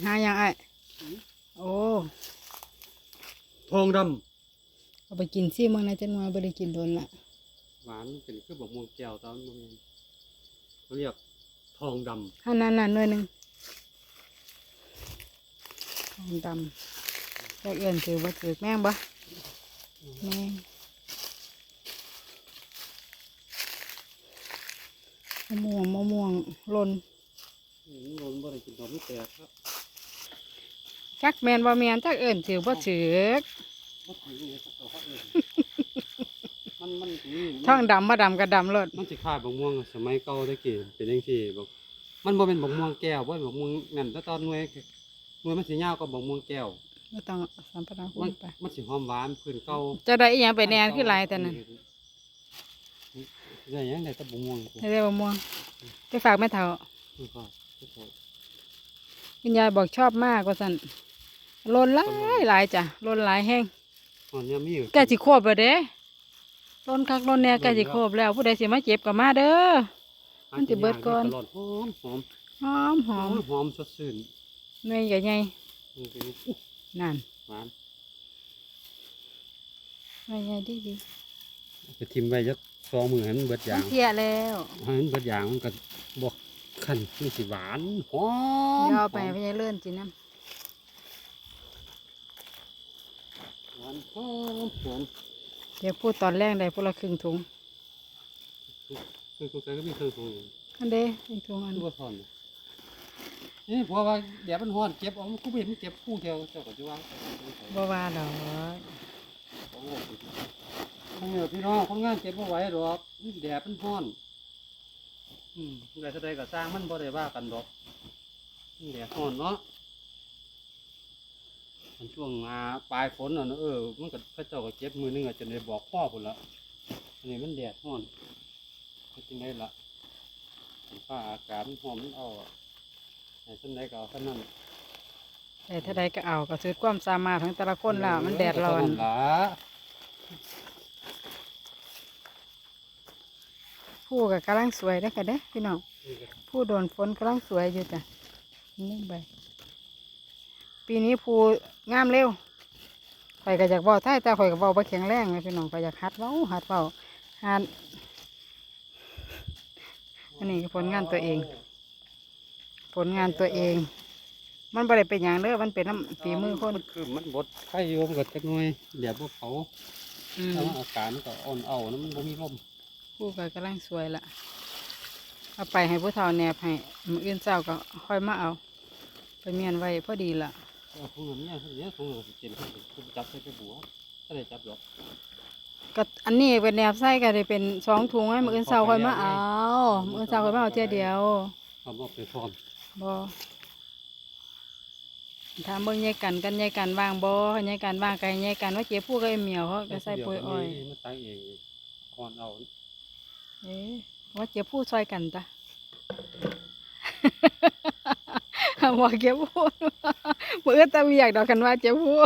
หายังไอ้โอ้ทองดเอาไปกินซิเมื่อไหร่จะนวยบ่ได้กินโดนละำหวานเป็นคือบอกม่วงแก้วตอนนั้นเขาเรียกทองดอันนั้นน่ะหน่วยหนึงทองดำแยกเอื่นถือบ่ถือแม่งบ่แม่งมะม่วงมะม่วงหล่นำอืมโดนบ่ได้กินดอกไม่แตกครับ จักแมนบ่แมนจักเอื่นถือบ่ถือบ่ถึงเลยครับเอาครับเอิ้นมันมันนี่ท้องดำมาดำกระดำเลยมันสิคล้ายบักม่วงสมัยเก่าตะกี้เป็นจังซี่บอกมันบ่เป็นบักม่วงแก้วบ่เป็นบักม่วงนั่นแต่ตอนหน่วยหน่วยมันสิยาวกว่าบักม่วงแก้วไม่ต้องสัมปทานคุมันณไปมันสิหอมหวานพื้นเก่าจะได้อีหยังไปแนนคือหลายแต่นั้นได้หยังได้แต่บักม่วงได้ได้บ่ม่วงไปฝากแม่เฒ่านี่ก็ก็พอคุณยายบอกชอบมากว่าสั่น ลนหลายหลายจ้ะลนหลายแห้งตอนนี้มีอยู่แกสิโครบแล้วเด้ลนคักลนเนี่ยแกสิโครบแล้ว ผู้ใดสิมาเจ็บก็มาเด้อ มันสิเบิดก่อนตลอดหอมหอมหอมหหออมมหอมสดชื่นหน่วยใหญ่ใหญ่นี่คืออุ๊ยนั่นหวานหน่วยใหญ่ดีดีไปทิมไว้จักสองมือให้มันเบิดยามันงเทียแล้วให้มันเบิดยางมันก็บวกขันมันสิหวานหอมเดี๋ยวเอาไปหอมให้พี่ยายเลื่อนจิน้ห วานหอมหอมำเดี๋ยวพูดตอนแรกได้พูดละครึ่งถุงคือกูใจก็มีเครื่องของอยู่อันเด้อีกถุงอันคือว่าทอนนี่เพราะว่าเดี๋ยวมันฮ้อนเก็บเอามันกูเห็นมันเก็บคู่เดียวเจ้าก็จะวางบ่ว่าดอกโอ้โหทั้งเหนือพี่น้องคนงานเก็บเอาไว้ดอกนี่แดดมันฮ้อนอืมอะไรเท่าใดก็สร้างมันบ่ได้ว่ากันดอกนี่แดดฮ้อนเนาะ มันช่วงมาปลายฝนอะเนอะเออมันก็พระเจ้าก็เก็บมือนึงอะจนได้บอกพ่อพุ่นละอันนี้มันแดดฮ้อนก็จังได้ละฟ้าอากาศมันหอมมันเอาอะไหนสันใดก็เอาเท่านั้นแต่ถ้าใดก็เอาก็สุดความสามารถของแต่ละคนแล้วมันแดดร้อน เท่าละผู้ก็กำลังสวยได้อค่ะเด้อพี่น้องผู้โดนฝนกำลังสวยอยู่จ้ะนี่ใบ ปีนี้ผู้งามเร็วข่อยก็อยากเว้าไทยแต่ข่อยก็เว้าบ่แข็งแรงเลยพี่น้องข่อยอยากหัดเว้าหัดเว้าหัดอันนี้คือผลงานตัวเอง ผลงานตัวเอง มันบ่ได้เป็นอย่างเด้อมันเป็นน้ำฝีมือคนมันคือมันบดไข่โยมกับจักหน่อยเดี๋ยวพวกเขาอืมถ้ามันอากาศมันก็อ่อนเอานะมันบ่มีลมผู้ก็กำลังสวยละเอาไปให้ผู้เฒ่าแนบให้มื้ออื่นเช้าก็ค่อยมาเอา ไปเมียนไว้พอดีละ เอาของเนี่ยเนี่ยของนั้นสิเต็มคุณจับใส่กระบัวถ้าได้จับหรอกก็อันนี้เป็นแนบไส้ก็ได้เป็นสองถุงให้มืออื่นเช้าค่อยมาเอามืออื่นเช้าค่อยมาเอาเทียเดียวเอาบ่ไปพร้อมบ่ถามเบิ่งแยกกันกันแยกกันว่างบ่แยกกันว่างไกแยกกันว่าเจ็บผู้ก็ไอเหมียวเขาก็ใส่ปุ๋ยอ้อยมันตั้งเองอ่อนเอาเอ๊ว่าเจ็บผู้ซอยกันตะว่าเจ็บผู้ มื้อตะเวียกดอกกันว่าเจ้าผู้